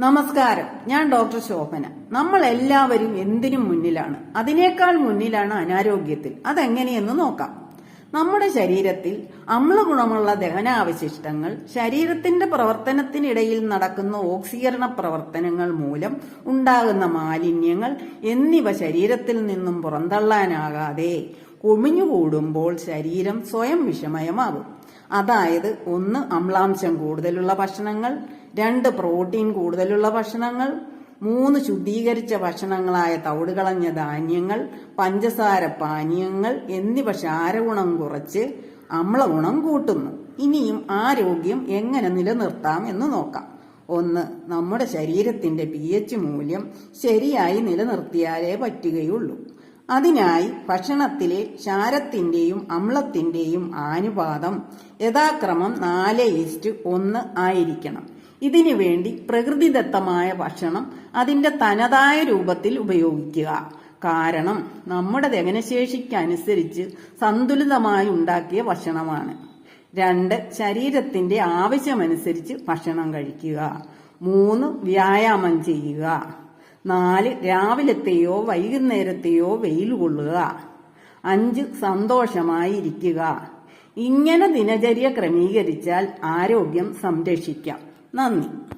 നമസ്കാരം. ഞാൻ ഡോക്ടർ ശോഭന. നമ്മൾ എല്ലാവരും എന്തിനും മുന്നിലാണ്. അതിനേക്കാൾ മുന്നിലാണ് അനാരോഗ്യത്തിൽ. അതെങ്ങനെയെന്ന് നോക്കാം. നമ്മുടെ ശരീരത്തിൽ അമ്ലഗുണമുള്ള ദഹനാവശിഷ്ടങ്ങൾ ശരീരത്തിന്റെ പ്രവർത്തനത്തിനിടയിൽ നടക്കുന്ന ഓക്സീകരണ പ്രവർത്തനങ്ങൾ മൂലം ഉണ്ടാകുന്ന മാലിന്യങ്ങൾ എന്നിവ ശരീരത്തിൽ നിന്നും പുറന്തള്ളാനാകാതെ കുമിഞ്ഞുകൂടുമ്പോൾ ശരീരം സ്വയം വിഷമയമാകും. അതായത് ഒന്ന് അമ്ലാംശം കൂടുതലുള്ള ഭക്ഷണങ്ങൾ രണ്ട് പ്രോട്ടീൻ കൂടുതലുള്ള ഭക്ഷണങ്ങൾ മൂന്ന് ശുദ്ധീകരിച്ച ഭക്ഷണങ്ങളായ തവിടുകളഞ്ഞ ധാന്യങ്ങൾ പഞ്ചസാര പാനീയങ്ങൾ എന്നിവ ക്ഷാരഗുണം കുറച്ച് അമ്ലഗുണം കൂട്ടുന്നു. ഇനിയും ആരോഗ്യം എങ്ങനെ നിലനിർത്താം എന്ന് നോക്കാം. ഒന്ന് നമ്മുടെ ശരീരത്തിന്റെ പി മൂല്യം ശരിയായി നിലനിർത്തിയാലേ പറ്റുകയുള്ളൂ. അതിനായി ഭക്ഷണത്തിലെ ക്ഷാരത്തിന്റെയും അമ്ലത്തിന്റെയും ആനുപാതം യഥാക്രമം നാല് ഈസ്റ്റ് ഒന്ന് ആയിരിക്കണം. ഇതിനു വേണ്ടി പ്രകൃതിദത്തമായ ഭക്ഷണം അതിന്റെ തനതായ രൂപത്തിൽ ഉപയോഗിക്കുക. കാരണം നമ്മുടെ ദഹനശേഷിക്കനുസരിച്ച് സന്തുലിതമായി ഉണ്ടാക്കിയ ഭക്ഷണമാണ്. രണ്ട് ശരീരത്തിന്റെ ആവശ്യമനുസരിച്ച് ഭക്ഷണം കഴിക്കുക. മൂന്ന് വ്യായാമം ചെയ്യുക. നാല് രാവിലത്തെയോ വൈകുന്നേരത്തെയോ വെയിൽ കൊള്ളുക. അഞ്ച് സന്തോഷമായിരിക്കുക. ഇങ്ങനെ ദിനചര്യ ക്രമീകരിച്ചാൽ ആരോഗ്യം സംരക്ഷിക്കാം. നന്ദി.